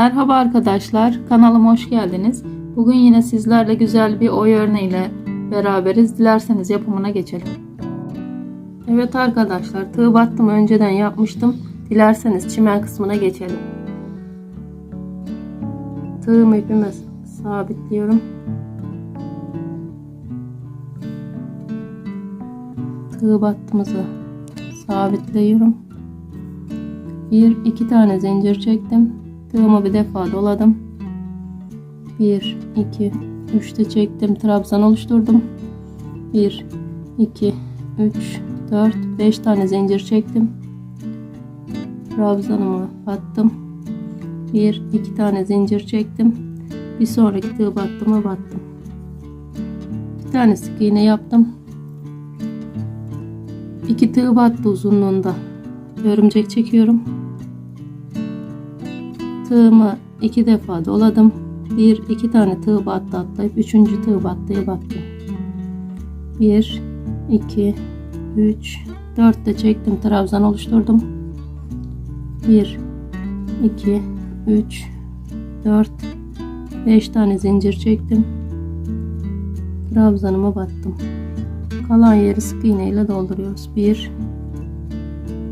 Merhaba arkadaşlar, kanalıma hoş geldiniz. Bugün yine sizlerle güzel bir oy örneğiyle beraberiz. Dilerseniz yapımına geçelim. Evet arkadaşlar, tığ battım önceden yapmıştım. Dilerseniz çimen kısmına geçelim. Tığımı ipime sabitliyorum. Tığ battığımızı sabitliyorum. Bir iki tane zincir çektim. Tığımı bir defa doladım. 1 2 3 de çektim. Trabzan oluşturdum. 1 2 3 4 5 tane zincir çektim. Trabzanımı battım. 1 2 tane zincir çektim. Bir sonraki tığ battımı battım. Bir tane sık iğne yaptım. İki tığ battı uzunluğunda. Örümcek çekiyorum. Tığımı iki defa doladım. Bir iki tane tığ battı atlayıp üçüncü tığ battıya battım. Bir, iki, üç, dört de çektim. Trabzan oluşturdum. Bir, iki, üç, dört, beş tane zincir çektim. Trabzanıma battım. Kalan yeri sık iğne ile dolduruyoruz. Bir,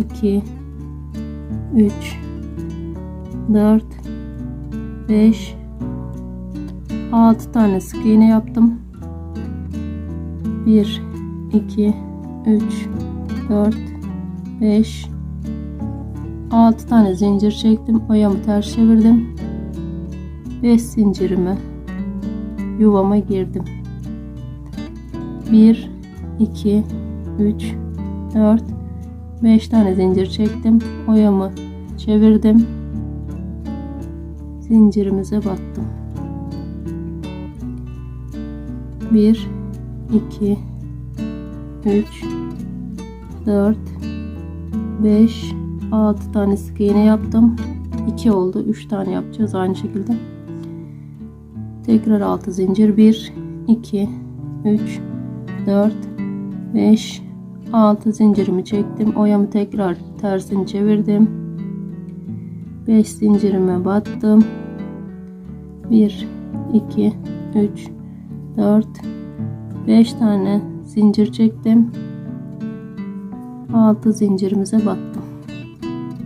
iki, üç, 4 5 6 tane sık iğne yaptım. 1 2 3 4 5 6 tane zincir çektim. Oyamı ters çevirdim. 5 zincirimi yuvama girdim. 1 2 3 4 5 tane zincir çektim. Oyamı çevirdim zincirimize battım. 1 2 3 4 5 6 tane sık iğne yaptım. 2 oldu. 3 tane yapacağız aynı şekilde. Tekrar 6 zincir 1 2 3 4 5 6 zincirimi çektim. Oyamı tekrar tersini çevirdim. 5 zincirime battım. 1 2 3 4 5 tane zincir çektim. 6 zincirimize battım.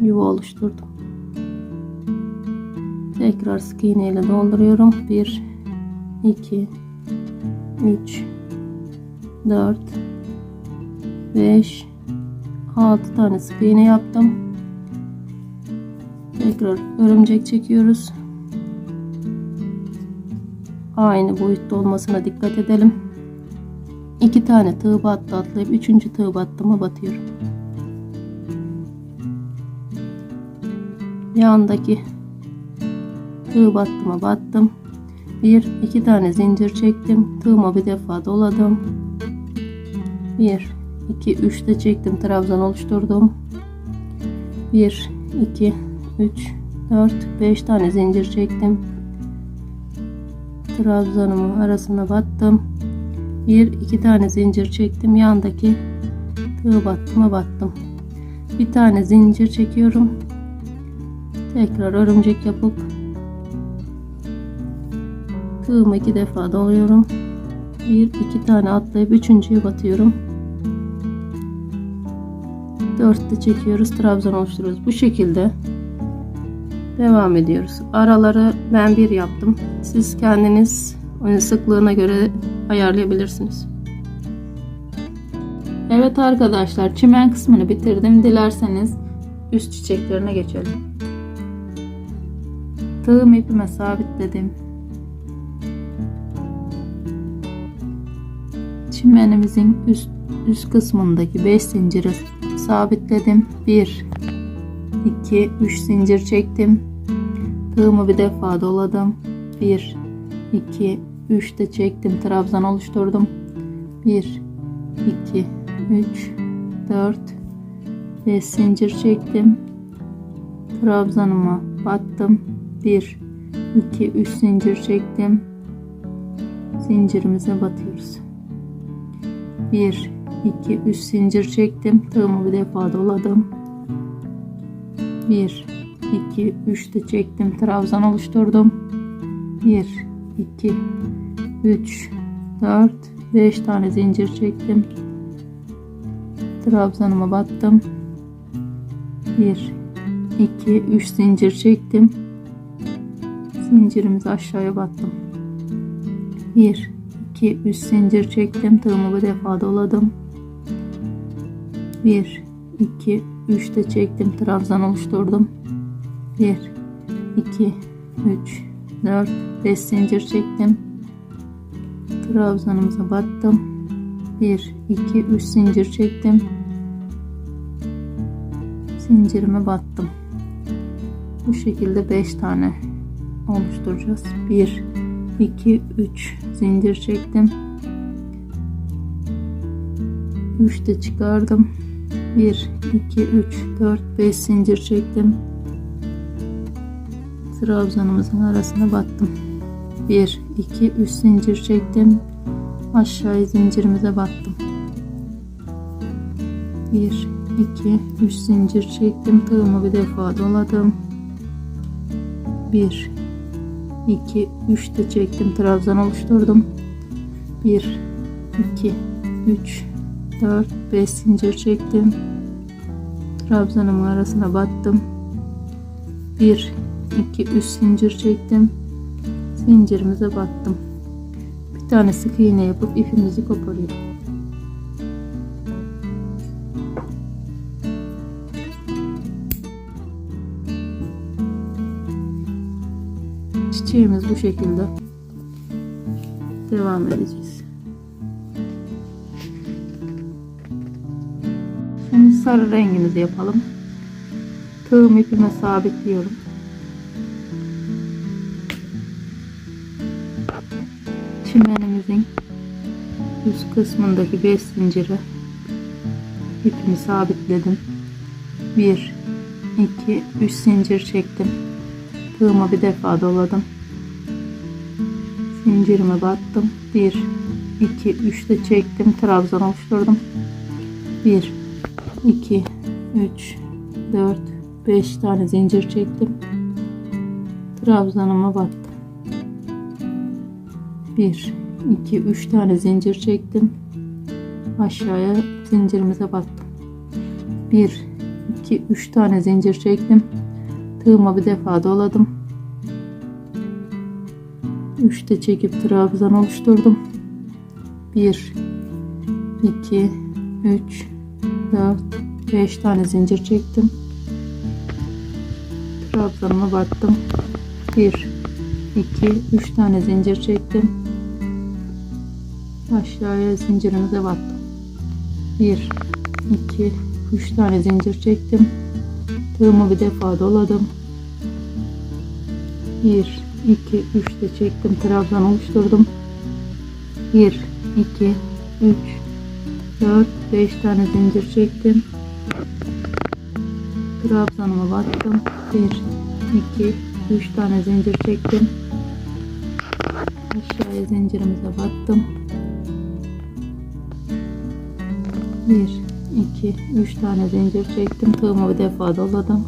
Yuva oluşturdum. Tekrar sık iğne ile dolduruyorum. 1 2 3 4 5 6 tane sık iğne yaptım. Tekrar örümcek çekiyoruz. Aynı boyutta olmasına dikkat edelim. İki tane tığ battı atlayıp üçüncü tığ battıma batıyorum. Yandaki tığ battıma battım. Bir iki tane zincir çektim. Tığıma bir defa doladım. Bir iki üç de çektim. Trabzan oluşturdum. Bir iki 3 4 5 tane zincir çektim. Trabzanımın arasına battım. 1 2 tane zincir çektim. Yandaki tığ battıma battım. Bir tane zincir çekiyorum. Tekrar örümcek yapıp tığımı iki defa doluyorum bir iki tane atlayıp üçüncüye batıyorum. Dörtte çekiyoruz. Trabzan oluşturuyoruz. Bu şekilde Devam ediyoruz. Araları ben bir yaptım. Siz kendiniz sıklığına göre ayarlayabilirsiniz. Evet arkadaşlar çimen kısmını bitirdim. Dilerseniz üst çiçeklerine geçelim. Tığım ipime sabitledim. Çimenimizin üst, üst kısmındaki 5 zinciri sabitledim. 1 2 3 zincir çektim Tığımı bir defa doladım. 1, 2, 3 de çektim. Trabzan oluşturdum. 1, 2, 3, 4, 5 zincir çektim. Trabzanıma battım. 1, 2, 3 zincir çektim. Zincirimize batıyoruz. 1, 2, 3 zincir çektim. Tığımı bir defa doladım. 1, 2 3 de çektim. Trabzan oluşturdum. 1 2 3 4 5 tane zincir çektim. Trabzanıma battım. 1 2 3 zincir çektim. Zincirimizi aşağıya battım. 1 2 3 zincir çektim. Tığımı bir defa doladım. 1 2 3 de çektim trabzan oluşturdum. 1 2 3 4 5 zincir çektim. Trabzanımıza battım. 1 2 3 zincir çektim. Zincirime battım. Bu şekilde 5 tane oluşturacağız. 1 2 3 zincir çektim. 3 de çıkardım 1 2 3 4 5 zincir çektim. Trabzanımızın arasına battım. 1 2 3 zincir çektim. Aşağıya zincirimize battım. 1 2 3 zincir çektim. Tığımı bir defa doladım. 1 2 3 de çektim. Trabzan oluşturdum. 1 2 3 4 5 zincir çektim. Trabzanımın arasına battım. 1 2 3 zincir çektim. Zincirimize battım. Bir tane sık iğne yapıp ipimizi koparıyorum. Çiçeğimiz bu şekilde. Devam edeceğiz Sarı rengimizi yapalım. Tığım ipime sabitliyorum. Çimenimizin üst kısmındaki 5 zincire ipimi sabitledim. 1 2 3 zincir çektim. Tığıma bir defa doladım. Zincirime battım. 1 2 3 de çektim. Trabzan oluşturdum. 1 2 3 4 5 tane zincir çektim. Trabzanıma battım 1 2 3 tane zincir çektim. Aşağıya zincirimize battım 1 2 3 tane zincir çektim. Tığıma bir defa doladım. 3 de çekip trabzan oluşturdum. 1 2 3 4 5 tane zincir çektim. Trabzanıma battım 1 2 3 tane zincir çektim. Aşağıya zincirimize battım 1 2 3 tane zincir çektim. Tığımı bir defa doladım. 1 2 3 de çektim. Trabzan oluşturdum. 1 2 3 4 5 tane zincir çektim. Trabzanıma battım. 1 2 3 tane zincir çektim. Aşağıya zincirimize battım. 1 2 3 tane zincir çektim. Tığımı bir defa doladım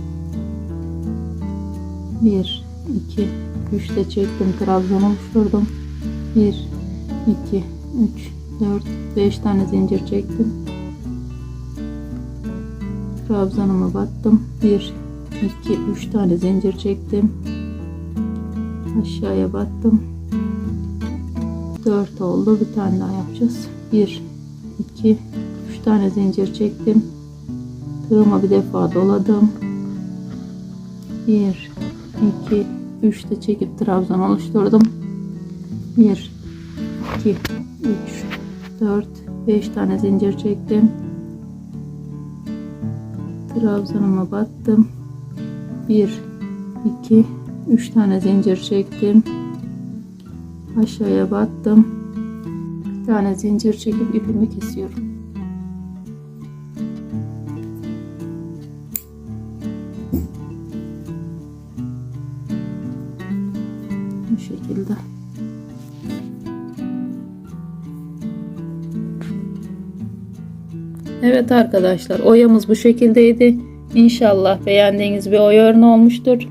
1 2 3 de çektim. Trabzan oluşturdum. 1 2 3 4 5 tane zincir çektim. Trabzanıma battım. 1 2 3 tane zincir çektim. Aşağıya battım. 4 oldu. Bir tane daha yapacağız. 1 2 3 tane zincir çektim. Tığıma bir defa doladım. 1 2 3 de çekip trabzan oluşturdum. 1 2 3 4 5 tane zincir çektim. Trabzanıma battım. 1 2 3 tane zincir çektim. Aşağıya battım. Bir tane zincir çekip ipimi kesiyorum. Bu şekilde Evet arkadaşlar oyamız bu şekildeydi. İnşallah beğendiğiniz bir oya örneği olmuştur.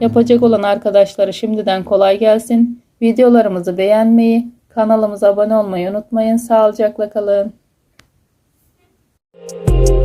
Yapacak olan arkadaşlara şimdiden kolay gelsin. Videolarımızı beğenmeyi, kanalımıza abone olmayı unutmayın. Sağlıcakla kalın. Müzik